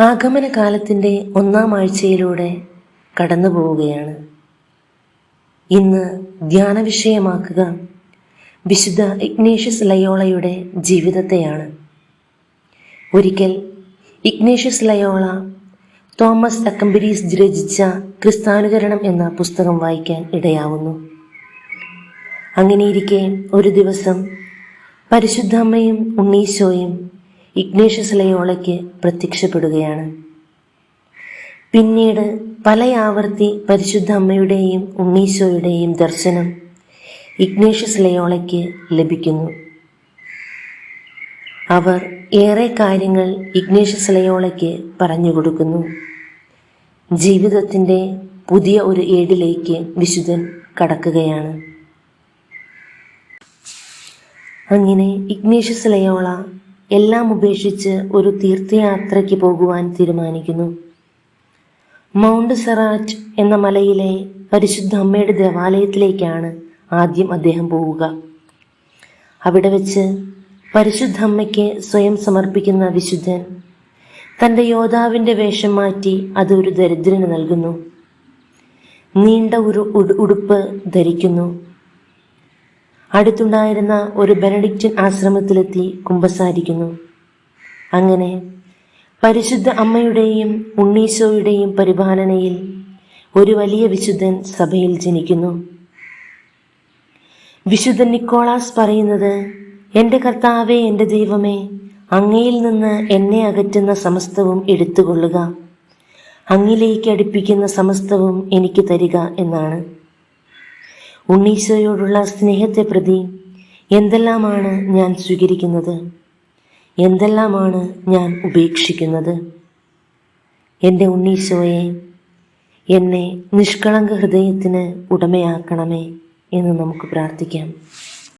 ആഗമന കാലത്തിന്റെ ഒന്നാം ആഴ്ചയിലൂടെ കടന്നു പോവുകയാണ് ഇന്ന് ധ്യാനവിഷയമാക്കുക വിശുദ്ധ ഇഗ്നേഷ്യസ് ലയോളയുടെ ജീവിതത്തെയാണ്. ഒരിക്കൽ ഇഗ്നേഷ്യസ് ലയോള തോമസ് അക്കംബരീസ് രചിച്ച ക്രിസ്താനുകരണം എന്ന പുസ്തകം വായിക്കാൻ ഇടയാവുന്നു. അങ്ങനെയിരിക്കെ ഒരു ദിവസം പരിശുദ്ധമ്മയും ഉണ്ണീശോയും ഇഗ്നേഷ്യസ് ലയോളയ്ക്ക് പ്രത്യക്ഷപ്പെടുകയാണ്. പിന്നീട് പല ആവർത്തി പരിശുദ്ധ അമ്മയുടെയും ഉണ്ണീശോയുടെയും ദർശനം ഇഗ്നേഷ്യസ് ലയോളയ്ക്ക് ലഭിക്കുന്നു. അവർ ഏറെ കാര്യങ്ങൾ ഇഗ്നേഷ്യസ് ലയോളയ്ക്ക് പറഞ്ഞു കൊടുക്കുന്നു ജീവിതത്തിന്റെ പുതിയ ഒരു ഏടിലേക്ക് വിശുദ്ധൻ കടക്കുകയാണ്. അങ്ങനെ ഇഗ്നേഷ്യസ് ലയോള എല്ലാം ഉപേക്ഷിച്ച് ഒരു തീർത്ഥയാത്രയ്ക്ക് പോകുവാൻ തീരുമാനിക്കുന്നു. മൗണ്ട് സെറാറ്റ് എന്ന മലയിലെ പരിശുദ്ധ അമ്മയുടെ ദേവാലയത്തിലേക്കാണ് ആദ്യം അദ്ദേഹം പോവുക. അവിടെ വെച്ച് പരിശുദ്ധ അമ്മയ്ക്ക് സ്വയം സമർപ്പിക്കുന്ന വിശുദ്ധൻ തന്റെ യോദ്ധാവിന്റെ വേഷം മാറ്റി അത് ഒരു ദരിദ്രന് നൽകുന്നു. നീണ്ട ഒരു ഉടുപ്പ് ധരിക്കുന്നു. അടുത്തുണ്ടായിരുന്ന ഒരു ബെനഡിക്റ്റൻ ആശ്രമത്തിലെത്തി കുമ്പസാരിക്കുന്നു. അങ്ങനെ പരിശുദ്ധ അമ്മയുടെയും ഉണ്ണീശോയുടെയും പരിപാലനയിൽ ഒരു വലിയ വിശുദ്ധൻ സഭയിൽ ജനിക്കുന്നു. വിശുദ്ധ നിക്കോളാസ് പറയുന്നത് എന്റെ കർത്താവേ എന്റെ ദൈവമേ അങ്ങയിൽ നിന്ന് എന്നെ അകറ്റുന്ന സമസ്തവും എടുത്തുകൊള്ളുക. അങ്ങിലേക്ക് അടുപ്പിക്കുന്ന സമസ്തവും എനിക്ക് തരിക എന്നാണ്. ഉണ്ണീശോയോടുള്ള സ്നേഹത്തെ പ്രതി എന്തെല്ലാമാണ് ഞാൻ സ്വീകരിക്കുന്നത്? എന്തെല്ലാമാണ് ഞാൻ ഉപേക്ഷിക്കുന്നത്? എന്റെ ഉണ്ണീശോയെ എന്നെ നിഷ്കളങ്ക ഹൃദയത്തിന് ഉടമയാക്കണമേ എന്ന് നമുക്ക് പ്രാർത്ഥിക്കാം.